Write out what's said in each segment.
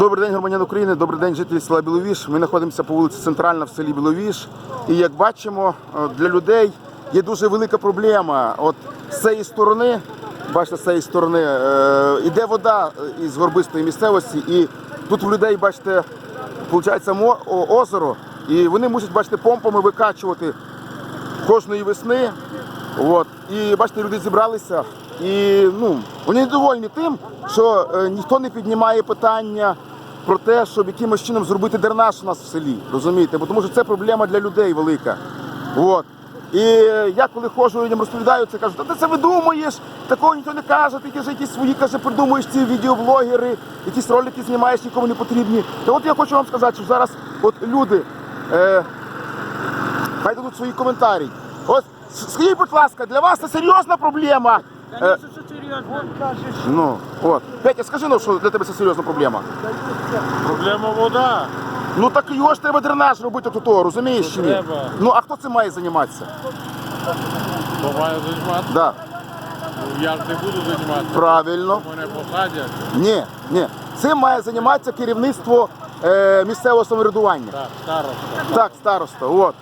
Добрий день, громадян України, добрий день, жителі села Біловіж. Ми знаходимося по вулиці Центральна в селі Біловіж. І як бачимо, е, для людей є дуже велика проблема. От з цієї сторони, бачите, з цієї сторони е, іде вода е, із горбистої місцевості, і тут в людей, бачите, виходить озеро, і вони мусять, бачите, помпами викачувати кожної весни. От. І бачите, люди зібралися, і ну, вони недовольні тим, що е, ніхто не піднімає питання про те, щоб якимось чином зробити дренаж у нас в селі. Розумієте? Бо тому що це проблема для людей велика. От. І я коли ходжу людям розповідаю це, кажу, та ти це видумуєш, такого ніхто не каже, ти каже, якісь свої каже, придумуєш ці відеоблогери, якісь ролики знімаєш, нікому не потрібні. Та от я хочу вам сказати, що зараз от люди. Е, Хай дадуть свої коментарі. Ось скажіть, будь ласка, для вас це серйозна проблема. Е, ну, от. Петя, скажи, ну, що для тебе це серйозна проблема. Проблема вода. Ну так його ж треба дренаж робити тут, розумієш чи ні? треба. Ну а хто цим має займатися? Має займатися. Да. Ну, Я ж не буду займатися. Правильно. Мене посадять. Ні, ні. Цим має займатися керівництво е, місцевого самоврядування. Так, староста. Так, староста, от.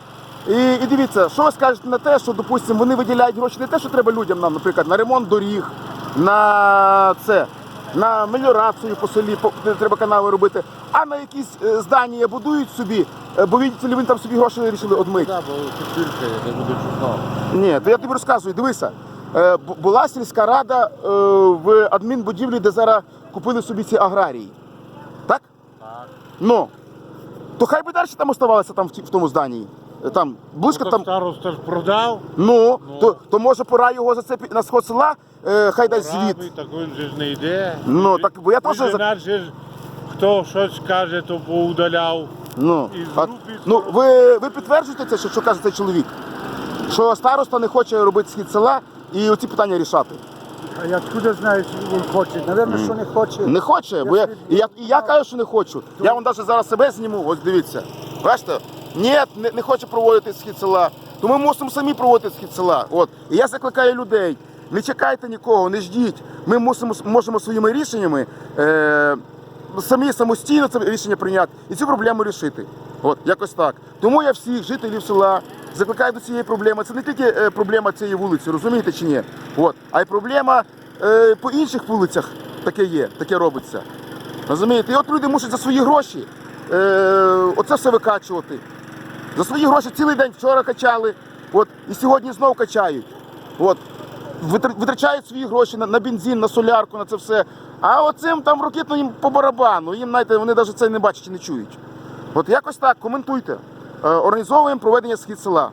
І, і дивіться, що ви скажете на те, що, допустимо, вони виділяють гроші не те, що треба людям нам, наприклад, на ремонт доріг, на це, на меліорацію по селі, по, де треба канали робити, а на якісь е, здання будують собі, е, бо видите, ли, вони там собі гроші вирішили одмити. Так, бо купірка, я не буду чесно. Ні, то я тобі розказую, дивися. е, Була сільська рада е, в адмінбудівлі, де зараз купили собі ці аграрії. Так? Так. Ну. То хай би далі там оставалося там в, ті- в тому зданні. Е, Там близько То там. староста ж продав. Ну, Ну. То, то може пора його за це пі- на сход села, е, хай дасть звіт. Правий, так він же ж не йде. Ну, Він- так, бо я він теж же за- ж, Хто щось каже, то поудаляв. Ну, Із а, групи ну ви, ви підтверджуєте це, що, що каже цей чоловік? Що староста не хоче робити схід села і оці питання рішати. А я откуда знаю, що він хоче? Навірно, що не хоче. Не хоче, бо я, і, я, і я кажу, що не хочу. Я вам навіть зараз себе зніму, ось дивіться. Бачите? Ні, не, не хоче проводити схід села. То ми мусимо самі проводити схід села. От. І я закликаю людей. Не чекайте нікого, не ждіть. Ми мусимо, можемо своїми рішеннями е, самі самостійно це рішення прийняти і цю проблему рішити. От, якось так. Тому я всіх жителів села закликаю до цієї проблеми. Це не тільки е, проблема цієї вулиці, розумієте чи ні? От, а й проблема е, по інших вулицях таке є, таке робиться. Розумієте? І от люди мусять за свої гроші е, оце все викачувати. За свої гроші цілий день вчора качали, от, і сьогодні знов качають. От, витрачають свої гроші на, на бензин, на солярку, на це все. А оцим там ракетно їм по барабану. Їм, знаєте, вони навіть це не бачать і не чують. От якось так, коментуйте. Е, організовуємо проведення схід села.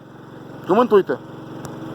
Коментуйте.